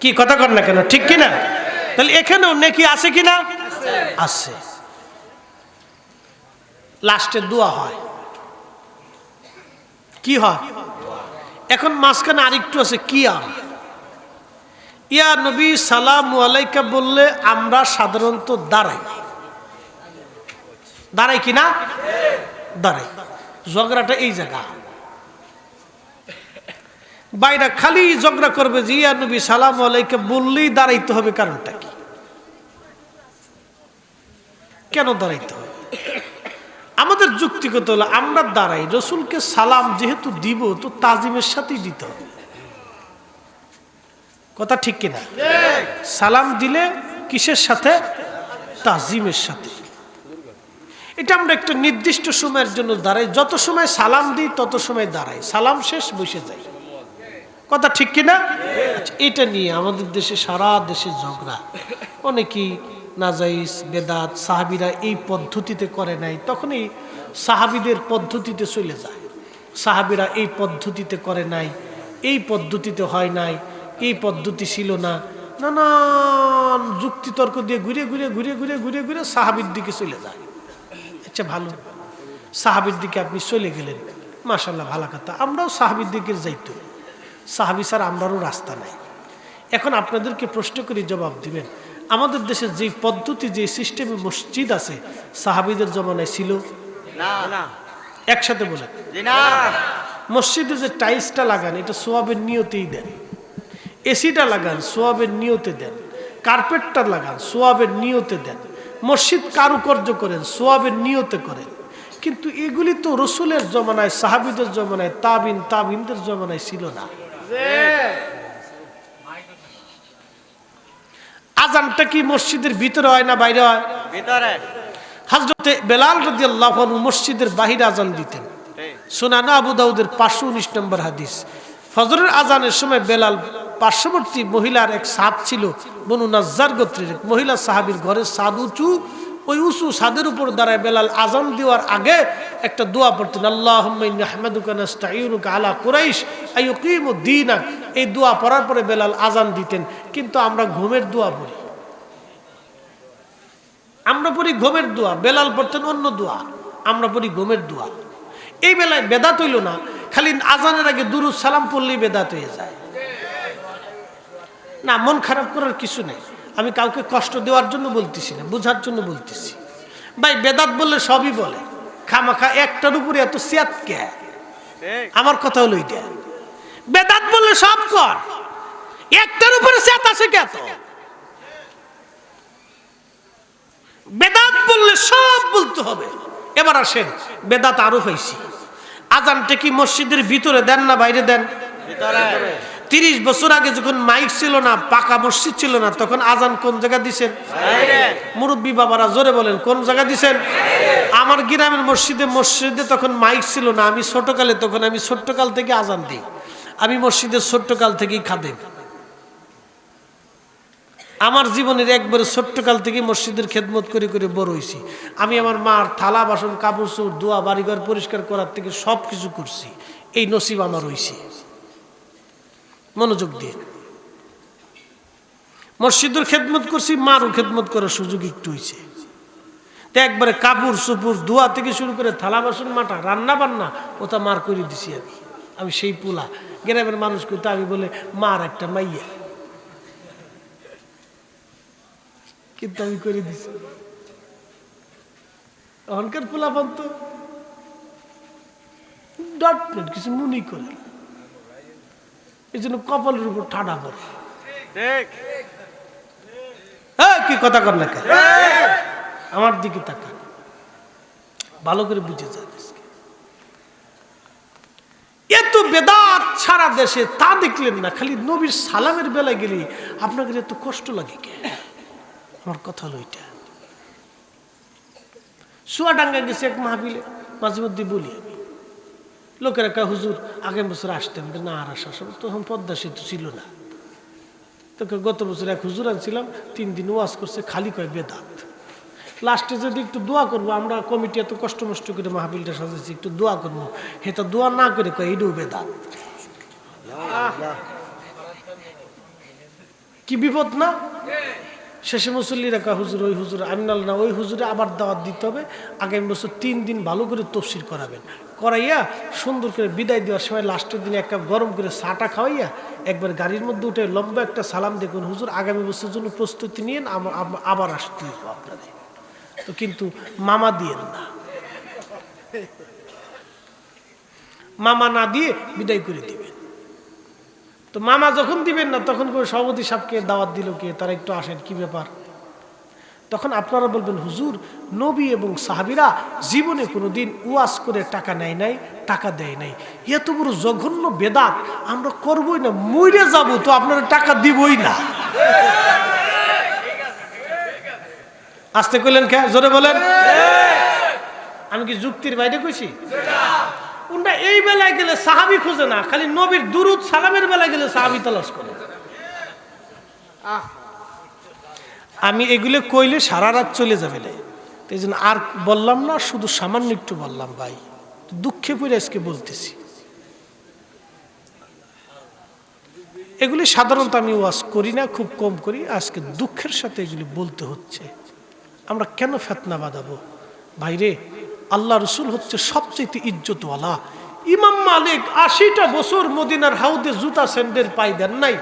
কি কথা কর না কেন? ঠিক কিনা? তাহলে এখানেও নেকি আছে কিনা? আছে। লাস্টে দোয়া হয়। কি হয়? এখন মাঝখানে আরেকটু আছে, কি আম ইয়া নবী, সালাম আলাইকা বললে আমরা সাধারণত দাঁড়াই। দাঁড়াই কিনা? দাঁড়াই। ঝগড়াটা এই জায়গা। বাইরা খালি ঝগড়া করবে যে, ইয়া নবী, সালাম আলাইকা বললেই দাঁড়াইতে হবে কারণটা কি? কেন দাঁড়াইতে হবে? আমাদের যুক্তিগত হলো, আমরা দাঁড়াই, রসুলকে সালাম যেহেতু দিব, তো তাজিমের সাথেই দিতে হবে। কথা ঠিক কিনা? সালাম দিলে কিসের সাথে? তাজিমের সাথে। এটা আমরা একটা নির্দিষ্ট সময়ের জন্য দাঁড়াই, যত সময় সালাম দিই তত সময় দাঁড়াই। সালাম শেষ, বসে যাই। কথা ঠিক কিনা? এটা নিয়ে আমাদের দেশে, সারা দেশে ঝগড়া। অনেকেই নাজাইস বেদাত, সাহাবিরা এই পদ্ধতিতে করে নাই। তখনই সাহাবিদের পদ্ধতিতে চলে যায়। সাহাবিরা এই পদ্ধতিতে করে নাই, এই পদ্ধতিতে হয় নাই, এই পদ্ধতি ছিল না। নানান যুক্তিতর্ক দিয়ে ঘুরে ঘুরে ঘুরে ঘুরে ঘুরে ঘুরে সাহাবির দিকে চলে যায়। আচ্ছা ভালো। সাহাবির দিকে আপনি চলে গেলেন। মাশাল্লাহ ভালো কথা। আমরাও সাহাবির দিকে যাইতো সাহাবি স্যার আমরারও রাস্তা নাই। এখন আপনাদেরকে প্রশ্ন করে জবাব দিবেন। আমাদের দেশে যে পদ্ধতি যে সিস্টেমে মসজিদ আছে সাহাবিদের জমানায় ছিল? একসাথে বলে মসজিদে যে টাইলসটা লাগান এটা সোয়াবের নিয়তেই দেন। এসিটা লাগান সোয়াবের নিয়তে দেন। কার্পেটটা লাগান সোয়াবের নিয়তে দেন। মসজিদ কারুকার্য করেন সোয়াবের নিয়তে করেন। কিন্তু এগুলি তো রসুলের জমানায় সাহাবিদের জমানায় তাবিন তাবিনদের জমানায় ছিল না। আজানটা কি মসজিদের ভিতরে হয় না বাইরে হয়? ভিতরে। হাজরতে বেলাল রদি আল্লাহ মসজিদের বাহিরে আজান দিতেন। সোনানা আবু দাউদের পাঁচশো উনিশ নম্বর হাদিস। ফজরের আজানের সময় বেলাল পার্শ্ববর্তী মহিলার এক সাদ ছিল বনু নাজ্জার গোত্রের এক মহিলা সাহাবির ঘরের সাদ উঁচু। ওই উঁচু সাদের উপর দাঁড়ায় বেলাল আজান দেওয়ার আগে একটা দোয়া পড়তেন আল্লাহ আলা কুরাইশ। দিন। এই দোয়া পড়ার পরে বেলাল আজান দিতেন। কিন্তু আমরা ঘুমের দোয়া পড়ি। আমরা পড়ি ঘুমের দোয়া। বেলাল পড়তেন অন্য দোয়া। আমরা পড়ি ঘুমের দোয়া। এই বেলায় বেদাত হইল না। খালি আজানের আগে দুরুদ সালাম পড়লেই বেদাত হয়ে যায়। না মন খারাপ করার কিছু নেই। আমি কাউকে কষ্ট দেওয়ার জন্য বলতেছি না বোঝার জন্য বলতেছি। ভাই বেদাত বললে সবই বলে। খামাখা একটার উপরে এত সিয়াত কে? আমার কথা হলো এটা বেদাত বললে সব কর। একটার উপরে আছে কে তো। বেদাত বললে সব বলতে হবে। এবার আসেন, বেদাত আরও হয়েছি। আজানটা কি মসজিদের ভিতরে দেন না বাইরে দেন? তিরিশ বছর আগে যখন মাইক ছিল না, পাকা মসজিদ ছিল না, তখন আজান কোন জায়গা দিছেন? মুরব্বী বাবারা জোরে বলেন, কোন জায়গা দিছেন? আমার গ্রামের মসজিদে মসজিদে তখন মাইক ছিল না, আমি ছোটকালে, তখন আমি ছোট্টকাল থেকে আজান দিই। আমি মসজিদের ছোট্টকাল থেকেই খাদেম। আমার জীবনের একবারে ছোট্টকাল থেকে মসজিদের খেদমত করে করে বড় হয়েছি। আমি আমার মার থালা, বাসন, কাপড় চোর দোয়া, বাড়িঘর পরিষ্কার করার থেকে সব কিছু করছি। এই নসিব আমার হয়েছে মনোযোগ দিয়ে। মসজিদের খেদমত করছি, মারও খেদমত করার সুযোগ একটু হয়েছে তো একবারে কাপড় চুপুর দোয়া থেকে শুরু করে থালা, বাসন, মাটা রান্না বান্না ওটা মার করে দিছি আমি। আমি সেই পোলা। গ্রামের মানুষ কিন্তু আমি বলে মার একটা মাইয়া। কিন্তু আমি করে দিছি। অহংকার পোলা পান্ত ডট ডট কিছু মনে করে। না। এই জন্য কপালের উপর ঠাডা পড়ে। হ্যাঁ কি কথা কর না আমার দিকে তাকান। ভালো করে বুঝে যান আজকে। এত বেদাত সারা দেশে তা দেখলেন না, খালি নবীর সালামের বেলায় গেলে আপনাদের এত কষ্ট লাগে কে? আমার কথা হলো এটা। চুয়াডাঙ্গা গেছে এক মাহবিলে মাঝে মধ্যে বলি আমি, লোকেরা কয়, হুজুর, আগের বছর আসতেন না, আর আসা সম্ভব তখন পদ্মা সেতু ছিল না। তোকে গত বছর এক হুজুর আনছিলাম, তিন দিন ওয়াজ করছে, খালি কয়, বেদাত। লাস্টে যদি একটু দোয়া করব, আমরা কমিটি এত কষ্ট মষ্ট করে মাহবিলটা সাজাচ্ছি একটু দোয়া করব। হেটা দোয়া না করে কয় এটাও বেদাত। কি বিপদ না? শেষে মুসল্লি রাখা হুজুর, ওই হুজুর আমিনাল না, ওই হুজুরে আবার দাওয়াত দিতে হবে। আগামী বছর তিন দিন ভালো করে তফসিল করাবেন। করাইয়া সুন্দর করে বিদায় দেওয়ার সময় লাস্টের দিনে এক কাপ গরম করে চাটা খাওয়াইয়া একবার গাড়ির মধ্যে উঠে লম্বা একটা সালাম দেখুন হুজুর, আগামী বছরের জন্য প্রস্তুতি নিয়েন আবার আসতে হবে আপনাদের। তো কিন্তু মামা দিয়েন না। মামা না দিয়ে বিদায় করে দিবেন। তো মামা যখন দিবেন না, তখন করে সভাপতি সাহেবকে দাওয়াত দিল কে, তারা একটু আসেন, কি ব্যাপার? তখন আপনারা বলবেন, হুজুর, নবী এবং সাহাবিরা জীবনে কোনোদিন উয়াস করে টাকা নেয় নাই, টাকা দেয় নাই। এত বড় জঘন্য বেদাত, আমরা করবই না মইরে যাব, তো আপনারা টাকা দিবই না। আসতে কইলেন কে? জোরে বলেন। আমি কি যুক্তির বাইরে কইছি? উনটা এই বেলায় গেলে সাহাবি খুঁজে না খালি নবীর দুরুদ সালামের বেলায় গেলে সাহাবি তালাশ করে। আমি এগুলো কইলে সারা রাত চলে যাবে না এই জন্য আর বললাম না শুধু সামান্য একটু বললাম ভাই। দুঃখে পড়ে আজকে বলতেছি। এগুলি সাধারণত আমি ওয়াজ করি না খুব কম করি। আজকে দুঃখের সাথে এগুলি বলতে হচ্ছে। আমরা কেন ফেতনা বাঁধাবো? ভাইরে আল্লাহ রসুল হচ্ছে সবচেয়ে ইজ্জতওয়ালা। ইমাম মালিক আশিটা বছর মদিনার হাউদে জুতা স্যান্ডেল পাই দেন নাই,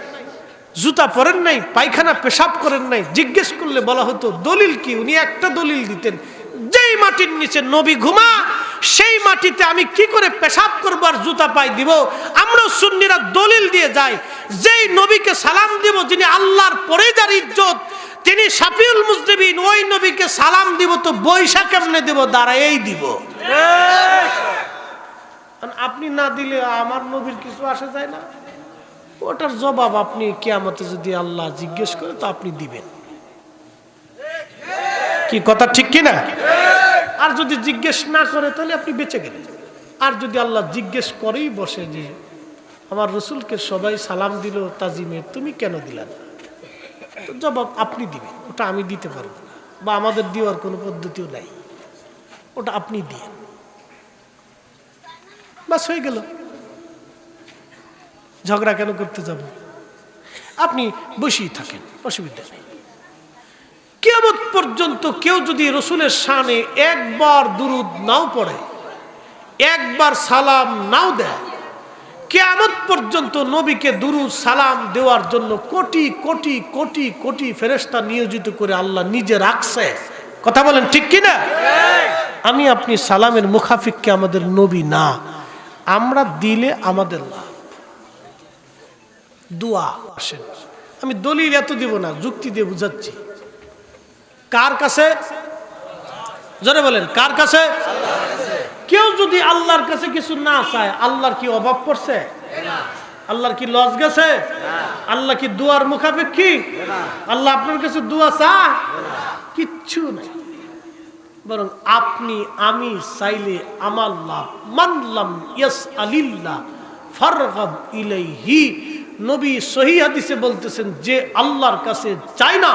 জুতা পরেন নাই, পায়খানা পেশাব করেন নাই, জিজ্ঞেস করলে বলা হতো, দলিল কি? উনি একটা দলিল দিতেন, যেই মাটির নিচে নবী ঘুমা, সেই মাটিতে আমি কি করে পেশাব করব আর জুতা পাই দিব? আমরা সুন্নিরা দলিল দিয়ে যাই, যেই নবীকে সালাম দিব, যিনি আল্লাহর পরে যার ইজ্জত তিনি সাফিউল মুসলিমিন ওই নবীকে সালাম দিব, তো বৈশা কেমনে দিব? দাঁড়াই দিব। আপনি না দিলে আমার নবীর কিছু আসে যায় না। ওটার জবাব আপনি কেয়ামতে যদি আল্লাহ জিজ্ঞেস করে, তো আপনি দিবেন। কি কথা ঠিক কি না আর যদি জিজ্ঞেস না করে, তাহলে আপনি বেঁচে গেলেন। আর যদি আল্লাহ জিজ্ঞেস করেই বসে যে, আমার রসুলকে সবাই সালাম দিল, তাজিমে, তুমি কেন দিলা না? জবাব আপনি দিবেন, ওটা আমি দিতে পারব না, বা আমাদের দেওয়ার কোনো পদ্ধতিও নাই, ওটা আপনি দিয়ে বাস হয়ে গেল। ঝগড়া কেন করতে যাব? আপনি বসেই থাকেন, অসুবিধা নেই। কেমন পর্যন্ত কেউ যদি রসুলের শানে একবার দুরুদ নাও পড়ে, একবার সালাম নাও দেয়, কেয়ামত পর্যন্ত নবীকে দুরুদ, সালাম দেওয়ার জন্য কোটি কোটি কোটি কোটি ফেরেস্তা নিয়োজিত করে আল্লাহ নিজে রাখছে। কথা বলেন ঠিক কি না আমি আপনি সালামের মুখাফিককে আমাদের নবী না। আমরা দিলে আমাদের লাভ। দোয়া আসেন। আমি দলিল এত দিব না, যুক্তি দিয়ে বুঝাচ্ছি। কার কাছে? জোরে বলেন, কার কাছে? কেউ যদি আল্লাহর কাছে কিছু না চায়, আল্লাহর কি অভাব পড়ছে? আল্লাহর কি লস গেছে? আল্লাহ কি দুয়ার মুখাপেক্ষী? আল্লাহ আপনার কাছে দুয়া চা কিচ্ছু নাই। বরং আপনি, আমি চাইলে আমার নবী সহি হাদিসে বলতেছেন, যে আল্লাহর কাছে চায় না,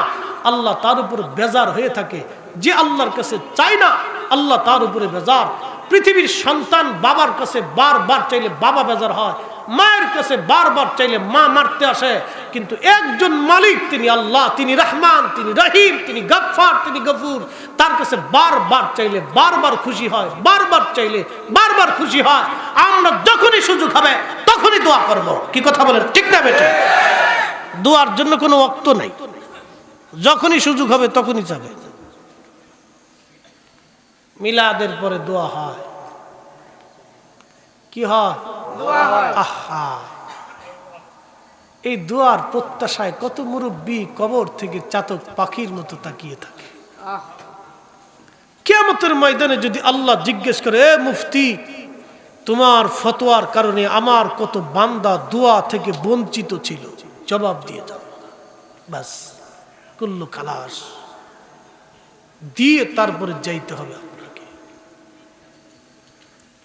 আল্লাহ তার উপর বেজার হয়ে থাকে। যে আল্লাহর কাছে চায় না, আল্লাহ তার উপরে বেজার। পৃথিবীর সন্তান বাবার কাছে বারবার চাইলে বাবা বেজার হয়, মায়ের কাছে বারবার চাইলে মা মারতে আসে, কিন্তু একজন মালিক, তিনি আল্লাহ, তিনি রহমান, তিনি রহিম, তিনি গফার তিনি গফুর, তার কাছে বারবার চাইলে বারবার খুশি হয়, বারবার চাইলে বারবার খুশি হয়। আমরা যখনই সুযোগ হবে, তখনই দোয়া করব। কি কথা বলেন, ঠিক না বেটা? দোয়ার জন্য কোনো অক্ত নাই। যখনই সুযোগ হবে, তখনই যাবে। মিলাদের পরে দোয়া হয়। কি হয়? আহা। এই দোয়ার প্রত্যাশায় কত মুরব্বী কবর থেকে চাতক পাখির মতো তাকিয়ে থাকে। কেমতের ময়দানে যদি আল্লাহ জিজ্ঞেস করে এ মুফতি তোমার ফতোয়ার কারণে আমার কত বান্দা দোয়া থেকে বঞ্চিত ছিল? জবাব দিয়ে দাও। বাস কুল্লু খালাস। দিয়ে তারপরে যাইতে হবে।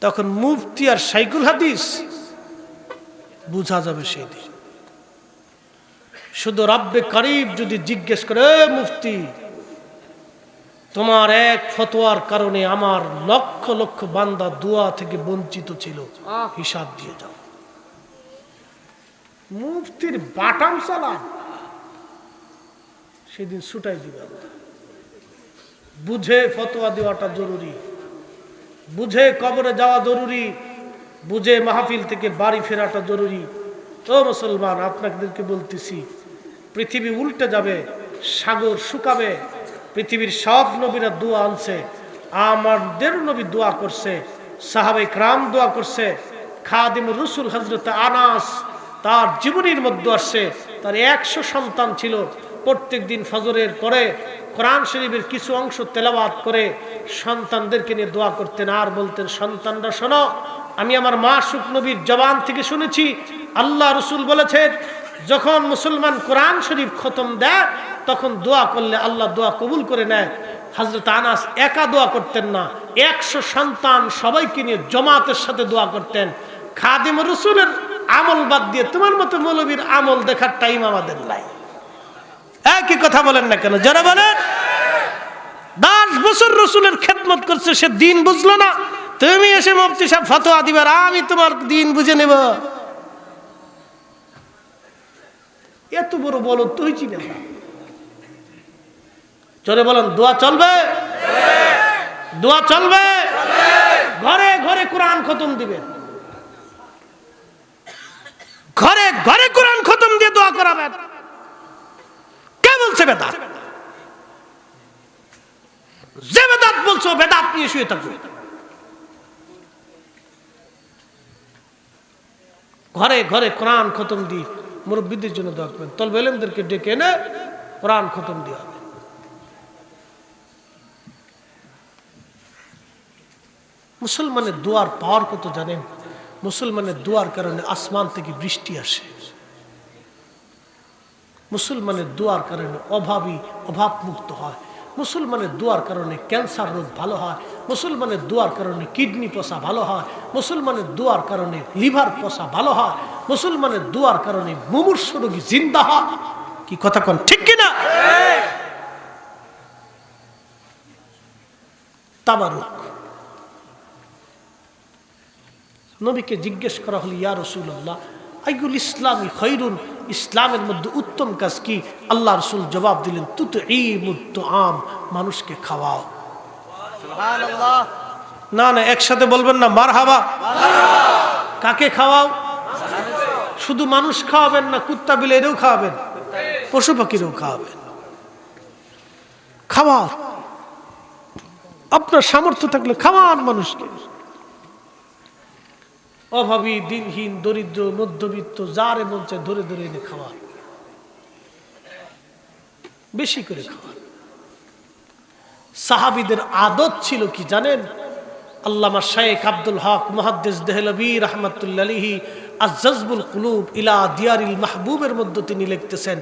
তখন মুফতি আর সাইকুল হাদিস বুঝা যাবে সেই দিন। শুধু রাব্বে করিব যদি জিজ্ঞেস করে মুফতি তোমার এক ফতোয়ার কারণে আমার লক্ষ লক্ষ বান্দা দোয়া থেকে বঞ্চিত ছিল হিসাব দিয়ে যাও মুফতির বাটাম চালান সেদিন ছুটাই দিবে বুঝে ফতোয়া দেওয়াটা জরুরি। বুঝে কবরে যাওয়া জরুরি, বুঝে মাহফিল থেকে বাড়ি ফেরাটা জরুরি। ও মুসলমান, আপনাদেরকে বলতেছি, পৃথিবী উল্টে যাবে, সাগর শুকাবে, পৃথিবীর সব নবীরা দোয়া আনছে, আমাদের নবী দোয়া করছে সাহাবে ক্রাম দোয়া করছে, খাদিম রসুল হজরত আনাস, তার জীবনীর মধ্যে আসছে, তার একশো সন্তান ছিল প্রত্যেক দিন ফজরের পরে কোরআন শরীফের কিছু অংশ তেলাবাদ করে সন্তানদেরকে নিয়ে দোয়া করতেন। আর বলতেন, সন্তানরা, শোনো, আমি আমার মা নবীর জবান থেকে শুনেছি। আল্লাহ রসুল বলেছেন, যখন মুসলমান কোরআন শরীফ খতম দেয়, তখন দোয়া করলে আল্লাহ দোয়া কবুল করে নেয়। হজরত আনাস একা দোয়া করতেন না, একশো সন্তান সবাইকে নিয়ে জমাতের সাথে দোয়া করতেন। খাদিম রসুলের আমল বাদ দিয়ে তোমার মতো মৌলবীর আমল দেখার টাইম আমাদের নাই। একই কথা বলেন না কেন? যারা বলেন, দশ বছর রসুলের খেদমত করছে, সে দিন বুঝলো না। তুমি এসে মুফতি সাহেব ফতোয়া দিবার আমি তোমার দিন বুঝে নেব। এত বড় বলো তুই চিনে চলে বলেন, দোয়া চলবে? দোয়া চলবে? ঘরে ঘরে কোরআন খতম দিবেন ঘরে ঘরে কোরআন খতম দিয়ে দোয়া করাবেন। বলছে বেদাত। যে বেদাত বলছো বেদাত নিয়ে শুয়ে থাকবে। ঘরে ঘরে কোরআন খতম দি মুরব্বীদের জন্য দোয়া করবেন। তল বেলেমদেরকে ডেকে এনে কোরআন খতম দিয়ে হবে। মুসলমানের দোয়ার পাওয়ার কত জানেন? মুসলমানের দোয়ার কারণে আসমান থেকে বৃষ্টি আসে। মুসলমানের দোয়ার কারণে অভাবী অভাব মুক্ত হয়। মুসলমানের দোয়ার কারণে ক্যান্সার রোগ ভালো হয়। মুসলমানের দোয়ার কারণে কিডনি পচা ভালো হয়। মুসলমানের দোয়ার কারণে লিভার পচা ভালো হয়। মুসলমানের দোয়ার কারণে মুমূর্ষ রোগী জিন্দা হয়। কি কথা কন, ঠিক কিনা? তাবারুক। নবীকে জিজ্ঞেস করা হলো, ইয়া রসুল্লাহ আইগুল ইসলামী খৈরুন ইসলামের মধ্যে উত্তম কাজ কি? আল্লাহ রসুল জবাব দিলেন তুত মুত্ত আম মানুষকে খাওয়াও। না না একসাথে বলবেন না মার হাবা কাকে খাওয়াও? শুধু মানুষ খাওয়াবেন না কুত্তা বিলেরও খাওয়াবেন পশু পাখিরও খাওয়াবেন। খাওয়ার আপনার সামর্থ্য থাকলে খাওয়ান মানুষকে। অভাবী, দিনহীন, দরিদ্র, মধ্যবিত্ত, যারে মন চায় ধরে ধরে এনে খাওয়া বেশি করে খাওয়া সাহাবিদের আদত ছিল কি জানেন? আল্লামা শেখ আব্দুল হক, মহাদ্দেস দেহলবী রহমতুল্লাহি আজজবুল কুলুব ইলা দিয়ারিল মাহবুবের মধ্যে তিনি লিখতেছেন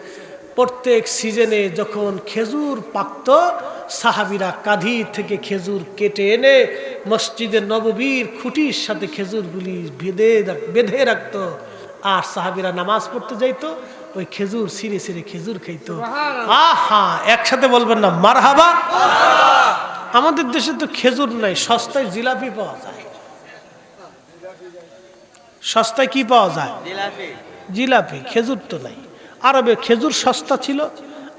প্রত্যেক সিজনে যখন খেজুর পাকত সাহাবিরা কাঁধি থেকে খেজুর কেটে এনে মসজিদের নববীর খুঁটির সাথে খেজুরগুলি বেঁধে বেঁধে রাখতো। আর সাহাবিরা নামাজ পড়তে যাইত ওই খেজুর ছিঁড়ে সিরে খেজুর খাইতো। আহা একসাথে বলবেন না মারহাবা। আমাদের দেশে তো খেজুর নাই সস্তায় জিলাপি পাওয়া যায়। সস্তায় কি পাওয়া যায়? জিলাপি খেজুর তো নাই। আরবে খেজুর সস্তা ছিল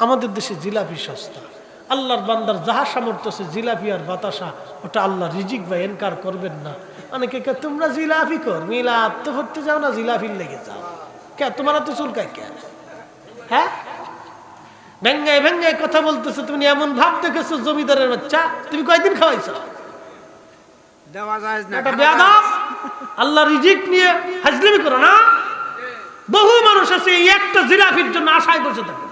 আমাদের দেশে জিলাপি সস্তা। আল্লাহর বান্দার যাহা সামর্থ্য আছে জিলাপি আর বাতাসা ওটা আল্লাহ রিজিক বা এনকার করবেন না। অনেকে কে তোমরা জিলাপি কর মিলা আত্মহত্যা যাও না জিলাপির লেগে যাও। কে তোমার তো চুলকায় কে? হ্যাঁ? ভেঙ্গায় ভেঙ্গায় কথা বলতেছো তুমি এমন ভাব দেখেছ জমিদারের বাচ্চা? তুমি কয়দিন খাওয়াইছো? দেওয়া যায় না আল্লাহ রিজিক নিয়ে হাজলিমি করো না। বহু মানুষ আছে, এই একটা জিরাফির জন্য আশায় বসে থাকে।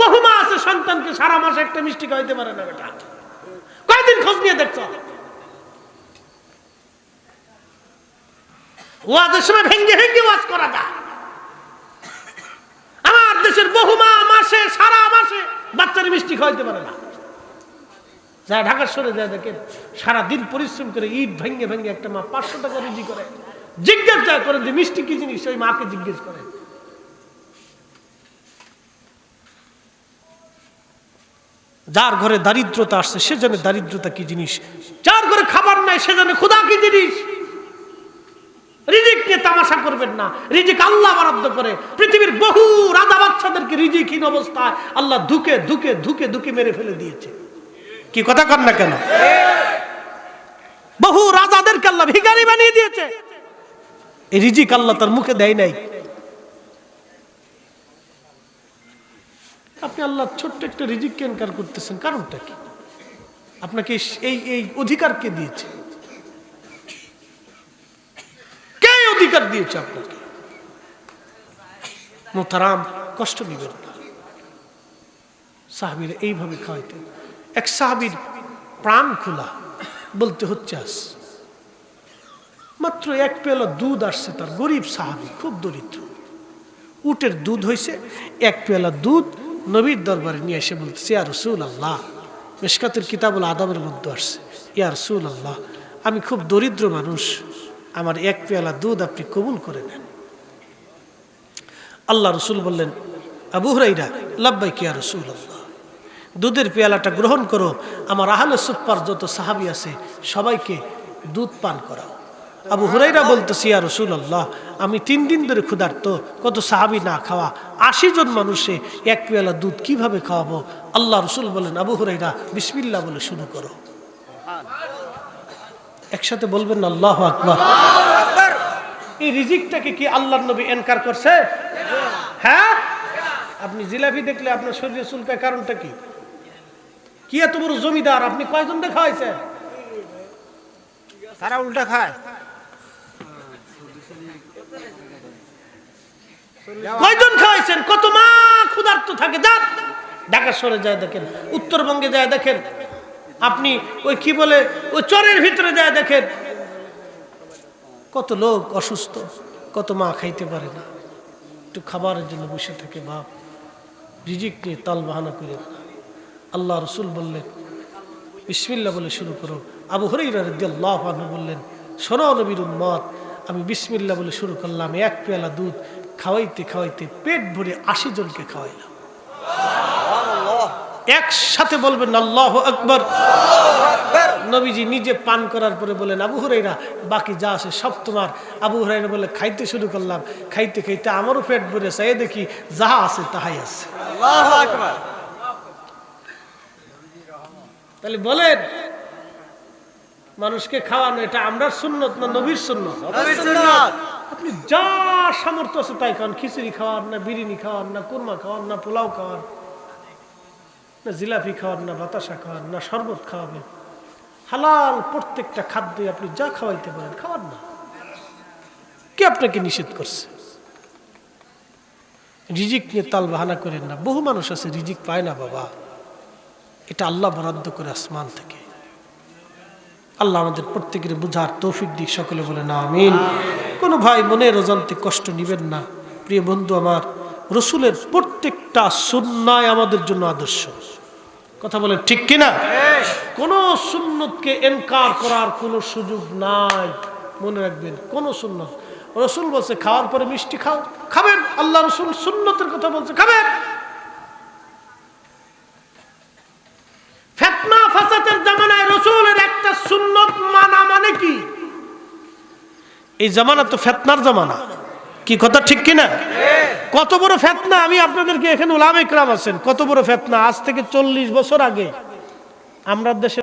বহু মা আছে, সন্তানকে সারা মাসে একটা মিষ্টি খাইতে পারে না বেটা। কয়দিন খোঁজ নিয়ে দেখছ? ওয়াদের সময় ভেঙ্গে ভেঙ্গে ওয়াজ করা যায়। আমার দেশের বহু মা মাসে, সারা মাসে বাচ্চার মিষ্টি খাওয়াইতে পারে না। যা ঢাকার সরে যায় দেখেন, সারাদিন পরিশ্রম করে ইট ভেঙে ভেঙে একটা মা পাঁচশো টাকা রুজি করে। জিজ্ঞেস করেন যে মিষ্টি কি জিনিস? ওই মাকে জিজ্ঞেস করেন যার ঘরে দারিদ্রতা আসছে সে জানে দারিদ্রতা কি জিনিস। যার ঘরে খাবার নাই সে জানে ক্ষুধা কি জিনিস। রিজিক নিয়ে তামাশা করবেন না। রিজিক আল্লাহ বরাদ্দ করে। পৃথিবীর বহু রাজা বাচ্চাদেরকে রিজিকহীন অবস্থায় আল্লাহ ধুকে ধুকে ধুকে ধুকে মেরে ফেলে দিয়েছে। কি কথা কর না কেন? বহু রাজাদেরকে আল্লাহ ভিখারি বানিয়ে দিয়েছে। এই রিজিক আল্লাহ তার মুখে দেয় নাই। আপনি আল্লাহ ছোট্ট একটা রিজিক কেনকার করতেছেন, কারণটা কি? আপনাকে এই এই অধিকার কে দিয়েছে? কে অধিকার দিয়েছে আপনাকে? মোতারাম কষ্ট দিবেন না। সাহাবির এইভাবে খাওয়াইতেন। এক সাহাবির প্রাণ খোলা, বলতে হচ্ছে আস মাত্র এক পেলা দুধ আসছে তার গরিব সাহাবি, খুব দরিদ্র। উটের দুধ হয়েছে এক পেলা দুধ, নবীর দরবারে নিয়ে এসে বলতেছে, ইয়া রসুল আল্লাহ মেশকাতের কিতাবুল আদবের মধ্যে আসছে। ইয়া রসুল আল্লাহ আমি খুব দরিদ্র মানুষ, আমার এক পেয়ালা দুধ আপনি কবুল করে নেন। আল্লাহ রসুল বললেন, আবু হরাইরা লাব্বাই কিয়া রসুল আল্লাহ দুধের পেয়ালাটা গ্রহণ করো। আমার আহলে সুপ্পার যত সাহাবি আছে, সবাইকে দুধ পান করাও। আবু হুরাইরা বলতেছি, ইয়া রসুল আল্লাহ আমি তিন দিন ধরে ক্ষুধার্ত, কত সাহাবি না খাওয়া, আশি জন মানুষে এক পেয়ালা দুধ কীভাবে খাওয়াবো? আল্লাহ রসুল বলেন, আবু হুরাইরা বিসমিল্লা বলে শুরু করো। একসাথে বলবেন, আল্লাহ আকবার। এই রিজিকটাকে কি আল্লাহর নবী এনকার করছে? হ্যাঁ? আপনি জিলাপি দেখলে আপনার শরীরে চুলকায় কারণটা কি? কি এত বড় জমিদার, আপনি কয়জন দেখাইছেন? তারা উল্টা খায়। কয়জন খাওয়াইছেন? কত মা ক্ষুধার্ত থাকে? যান। ঢাকা শহরে যায় দেখেন, উত্তরবঙ্গে যায় দেখেন। আপনি ওই কি বলে, ওই চরের ভিতরে যায় দেখেন। কত লোক অসুস্থ, কত মা খাইতে পারে না। একটু খাবারের জন্য বসে থাকে বাপ। রিজিক নিয়ে তাল বাহানা করে। আল্লাহ রসুল বললেন বিসমিল্লা বলে শুরু করো। আবু রাদিয়াল্লাহু আনহু বললেন, শোনো নবীর উম্মত, আমি বিসমিল্লা বলে শুরু করলাম, এক পেয়ালা দুধ খাওয়াইতে খাওয়াইতে পেট ভরে আশি জনকে খাওয়াইলাম। একসাথে বলবেন আল্লাহ আকবর। নবীজি নিজে পান করার পরে বলেন আবু হরাইরা বাকি যা আছে সব তোমার। আবু হরাইরা বলে খাইতে শুরু করলাম। খাইতে খাইতে আমারও পেট ভরেছে এ দেখি যাহা আছে তাহাই আছে। তাহলে বলেন মানুষকে খাওয়ানো এটা আমরা সুন্নত না নবীর সুন্নাত। আপনি যা সামর্থ্য আছে তাই খাওয়ান খিচুড়ি খাওয়ান না, বিরিয়ানি খাওয়ান না, কুরমা খাওয়ান না, পোলাও খাওয়ান না, জিলাপি খাওয়ান না, বাতাসা খাওয়ান না, শরবত খাওয়াবেন হালাল প্রত্যেকটা খাদ্যই আপনি যা খাওয়াইতে পারেন, খাওয়ান না। কে আপনাকে নিষেধ করছে? রিজিক নিয়ে তাল বাহানা করেন না। বহু মানুষ আছে, রিজিক পায় না বাবা। এটা আল্লাহ বরাদ্দ করে আসমান থেকে। আল্লাহ আমাদের প্রত্যেকের বুঝার তৌফিক দিক, সকলে বলে না আমিন। কোনো ভাই মনের অজান্তে কষ্ট নিবেন না। প্রিয় বন্ধু আমার, রসুলের প্রত্যেকটা সুন্নায় আমাদের জন্য আদর্শ। কথা বলেন ঠিক কিনা? কোন সুন্নতকে এনকার করার কোনো সুযোগ নাই। মনে রাখবেন, কোন সুন্নত। রসুল বলছে, খাওয়ার পরে মিষ্টি খাও। খাবেন। আল্লাহ রসুল সুন্নতের কথা বলছে, খাবেন। ফেতনা ফাসাদের জামানায় রসুলের একটা সুন্নত মানা মানে কি? এই জামানা তো ফেতনার জামানা। কি কথা ঠিক কিনা? কত বড় ফেতনা? আমি আপনাদেরকে এখানে ওলাম একরাম আছেন। কত বড় ফেতনা? আজ থেকে চল্লিশ বছর আগে আমরা দেশে